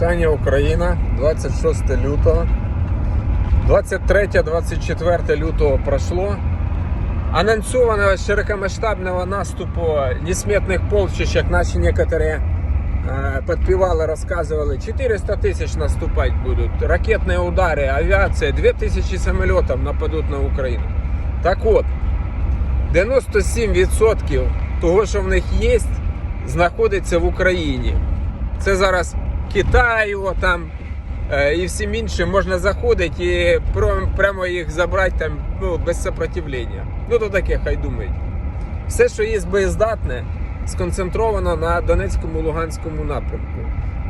Вітання Україна, 26 лютого. 23-24 лютого прошло. Анонсованного широкомасштабного наступу несметных полчищ, как наши некоторые э, подпевалы рассказывали, 400 тысяч наступать будут. Ракетные удары, авиация, 2000 самолетов нападут на Україну. Так от, 97% того, що в них є, знаходиться в Україні. Це зараз Китаю там е, і всім іншим можна заходити і прямо їх забрати там ну, без сопротивлення. Ну то таке, хай думають. Все, що є боєздатне, сконцентровано на Донецькому Луганському напрямку.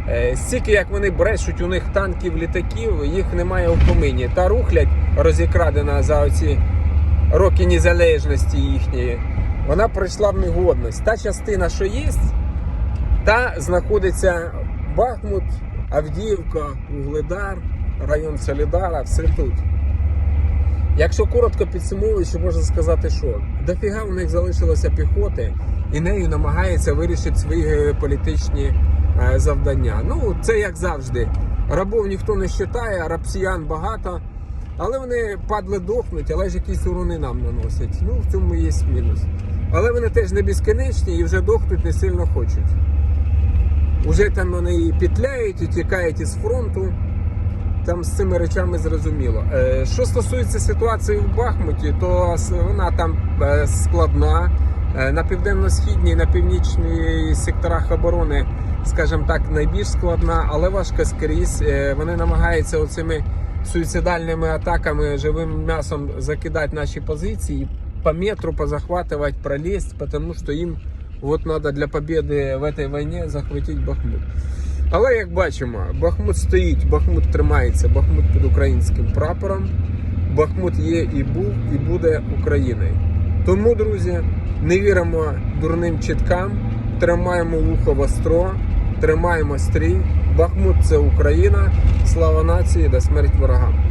Е, Стільки як вони брешуть, у них танків, літаків, їх немає в помині. Та рухлядь розікрадена за оці роки незалежності їхньої, вона пройшла в негодність. Та частина, що є, та знаходиться Бахмут, Авдіївка, Угледар, район Солідара, все тут. Якщо коротко підсумовуючи, можна сказати, що дофіга у них залишилося піхоти, і нею намагається вирішити свої геополітичні е, завдання. Ну, це як завжди. Рабов ніхто не вважає, рабсіян багато, але вони падли дохнуть, але ж якісь урони нам наносять. Ну, в цьому є мінус. Але вони теж не безконечні і вже дохнуть не сильно хочуть. Уже там вони і петляють, і тікають із фронту. Там з цими речами зрозуміло. Е, Що стосується ситуації в Бахмуті, то вона там е, складна. Е, На південно-східній, на північній секторах оборони, скажімо так, найбільш складна, але важко скрізь. Вони намагаються оцими суїцидальними атаками живим м'ясом закидати наші позиції, по метру позахватывать, пролезть, потому что им вот надо для победы в этой войне захватити Бахмут. Але як бачимо, Бахмут стоїть, Бахмут тримається, Бахмут під українським прапором. Бахмут є і був, і буде Україною. Тому, друзі, не віримо дурним чіткам, тримаємо вухо востро, тримаємо стрій. Бахмут це Україна. Слава нації, да смерть ворогам.